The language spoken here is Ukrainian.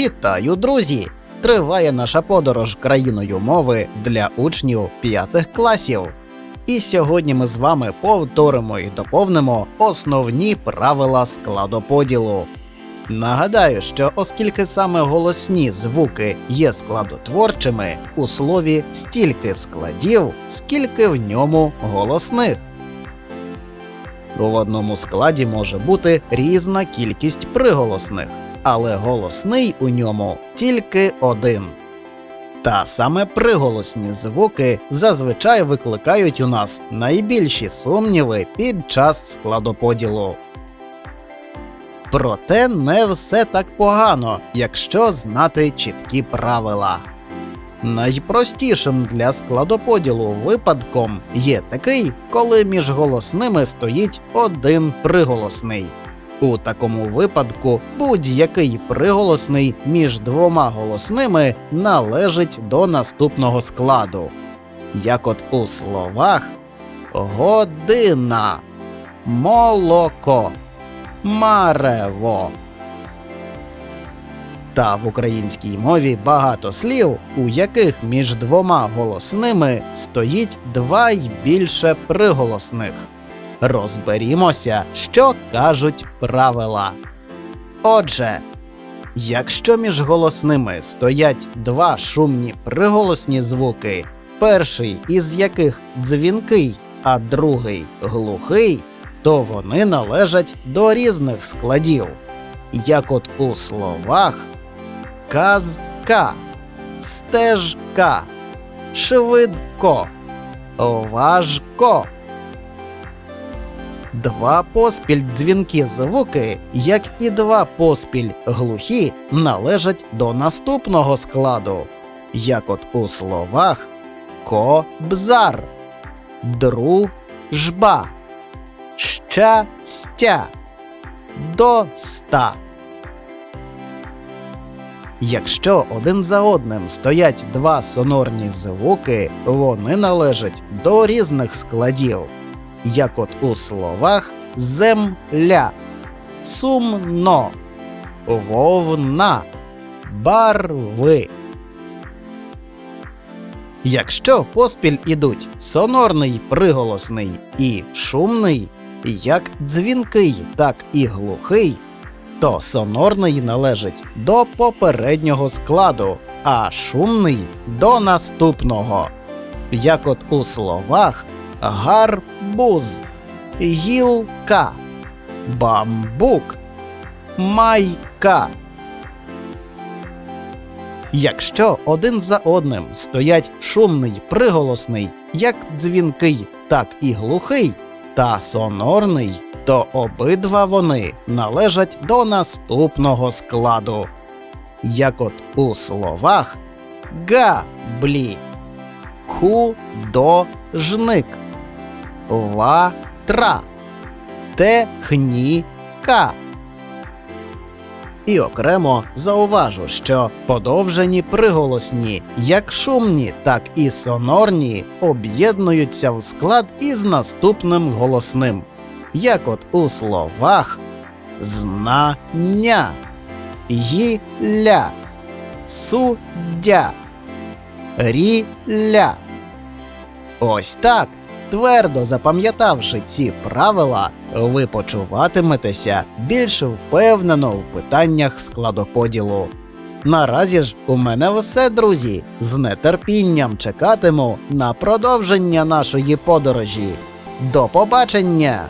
Вітаю, друзі! Триває наша подорож країною мови для учнів п'ятих класів. І сьогодні ми з вами повторимо і доповнимо основні правила складоподілу. Нагадаю, що оскільки саме голосні звуки є складотворчими, у слові стільки складів, скільки в ньому голосних. В одному складі може бути різна кількість приголосних, але голосний у ньому тільки один. Та саме приголосні звуки зазвичай викликають у нас найбільші сумніви під час складоподілу. Проте не все так погано, якщо знати чіткі правила. Найпростішим для складоподілу випадком є такий, коли між голосними стоїть один приголосний. У такому випадку будь-який приголосний між двома голосними належить до наступного складу. Як от у словах година, молоко, марево. Та в українській мові багато слів, у яких між двома голосними стоїть два й більше приголосних. Розберімося, що кажуть правила. Отже, якщо між голосними стоять два шумні приголосні звуки, перший із яких дзвінкий, а другий глухий, то вони належать до різних складів. Як от у словах казка, стежка, швидко, важко. Два поспіль дзвінкі звуки, як і два поспіль глухі, належать до наступного складу, як от у словах кобзар, дружба, щастя, доста. Якщо один за одним стоять два сонорні звуки, вони належать до різних складів, як от у словах земля, сумно, вовна, барви. Якщо поспіль ідуть сонорний приголосний і шумний, як дзвінкий, так і глухий, то сонорний належить до попереднього складу, а шумний до наступного. Як от у словах гарбуз, гілка, бамбук, майка. Якщо один за одним стоять шумний приголосний, як дзвінкий, так і глухий, та сонорний, то обидва вони належать до наступного складу. Як от у словах габлі, художник, ватра, техніка. І окремо зауважу, що подовжені приголосні, як шумні, так і сонорні, об'єднуються в склад із наступним голосним, як от у словах знання, гілля, суддя, ріля. Ось так. Твердо запам'ятавши ці правила, ви почуватиметеся більш впевнено в питаннях складоподілу. Наразі ж у мене все, друзі. З нетерпінням чекатиму на продовження нашої подорожі. До побачення!